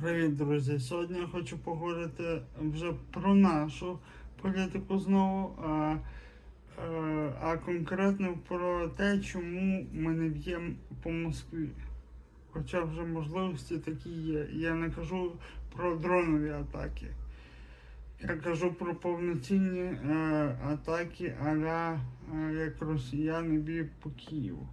Привіт, друзі! Сьогодні я хочу поговорити вже про нашу політику знову, а, а конкретно про те, чому ми не б'ємо по Москві. Хоча вже можливості такі є. Я не кажу про дронові атаки. Я кажу про повноцінні е, атаки, аля е, як росіяни б'ють по Києву.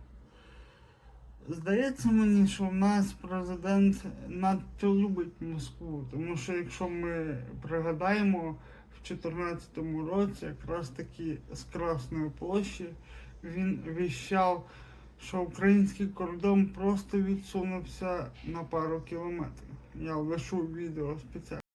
Здається мені, що в нас президент надто любить Москву, тому що якщо ми пригадаємо в 2014 році, якраз таки з Красної площі він віщав, що український кордон просто відсунувся на пару кілометрів. Я лишу відео спеціально.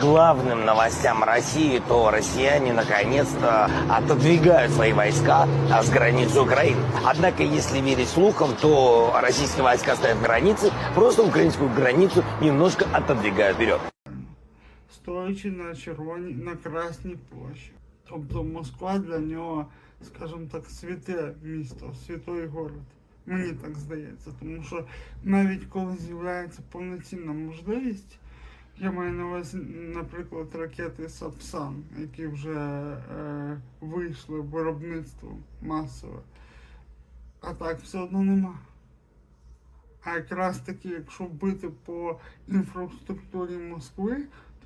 главным новостям России, то россияне наконец-то отодвигают свои войска с границы Украины. Однако, если верить слухам, то российские войска стоят на границе, просто украинскую границу немножко отодвигают вперед. стоячи на червоній, на красній площі. Тобто Москва для нього, скажімо так, святе місто, святой город. Мені так здається, тому що навіть коли з'являється повноцінна можливість, Я маю на увазі, наприклад, ракети Сапсан, які вже е, вийшли в виробництво масове, а так все одно нема. А якраз таки, якщо бити по інфраструктурі Москви,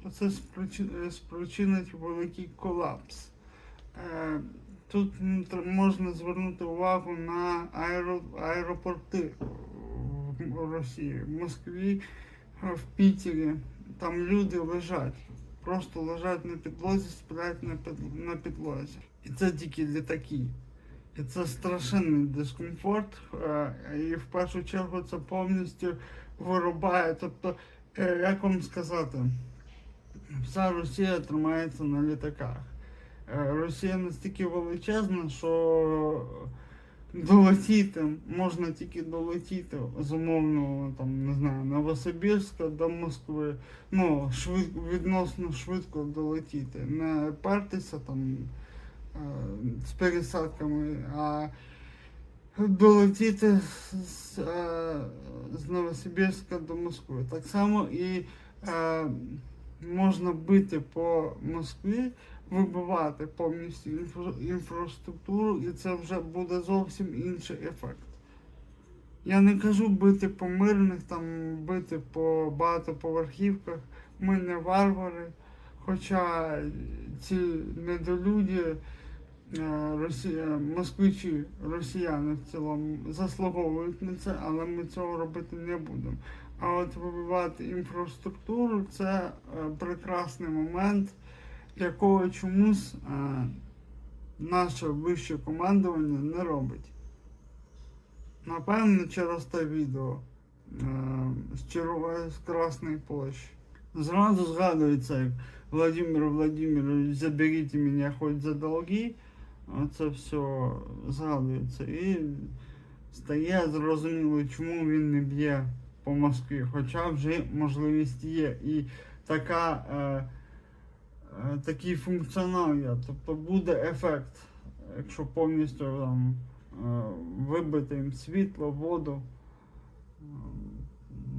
то це спричи- спричинить великий колапс. Е, Тут можна звернути увагу на аеро, аеропорти в Росії, в Москві, в Пітері. Там люди лежать, просто лежать на підлозі, сплять на, під, підлозі. І це тільки літаки. І це страшенний дискомфорт, е, і в першу чергу це повністю вирубає. Тобто, е, як вам сказати, вся Росія тримається на літаках. Е, Росія настільки величезна, що долетіти можна тільки долетіти з умовного там, не знаю, Новосибірська до Москви. Ну, швид, відносно швидко долетіти. Не пертися там е, з пересадками, а долетіти з, з, е, Новосибірська до Москви. Так само і е, можна бити по Москві, вибивати повністю інфра- інфраструктуру, і це вже буде зовсім інший ефект. Я не кажу бити по мирних, там бити по багатоповерхівках. Ми не варвари. Хоча ці недолюді, е, Росія, москвичі, росіяни в цілому заслуговують на це, але ми цього робити не будемо. А от вибивати інфраструктуру це е, прекрасний момент, якого чомусь е, наше вище командування не робить. Напевно, через те відео е, з Красної площі. Зразу згадується, як Владимир Владимирович, заберіть мене хоч за долги. Це все згадується. І стає зрозуміло, чому він не б'є по Москві. Хоча вже можливість є. І така, е, такий функціонал є. Тобто буде ефект, якщо повністю там е, вибити їм світло, воду. Е,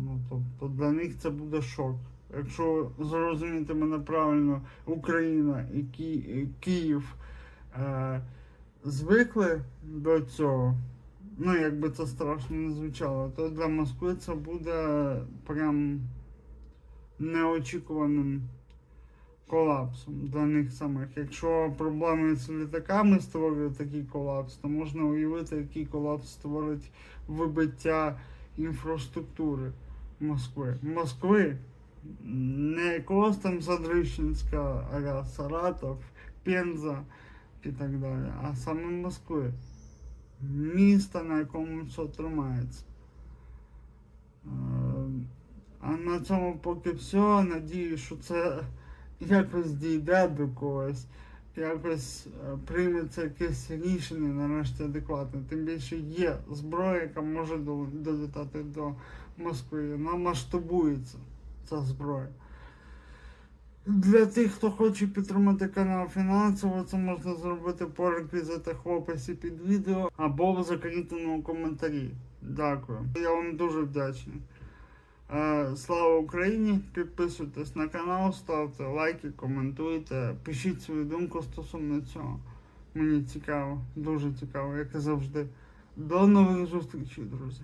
Ну, тобто для них це буде шок. Якщо зрозуміти мене правильно, Україна і Ки- Київ е, звикли до цього, ну якби це страшно не звучало, то для Москви це буде прям неочікуваним колапсом для них самих. Якщо проблеми з літаками створює такий колапс, то можна уявити, який колапс створить вибиття інфраструктури Москви. Москви, не там Задрищенська, а Саратов, Пенза і так далі, а саме Москви. Місто, на якому все тримається. Е, А на цьому поки все. Надію, що це якось дійде до когось, якось е, прийметься якесь рішення нарешті адекватне. Тим більше є зброя, яка може долітати до Москви. Вона масштабується, ця зброя. Для тих, хто хоче підтримати канал фінансово, це можна зробити по реквізитах в описі під відео або в закріпленому коментарі. Дякую. Я вам дуже вдячний. Слава Україні! Підписуйтесь на канал, ставте лайки, коментуйте, пишіть свою думку стосовно цього. Мені цікаво, дуже цікаво, як і завжди. До нових зустрічей, друзі.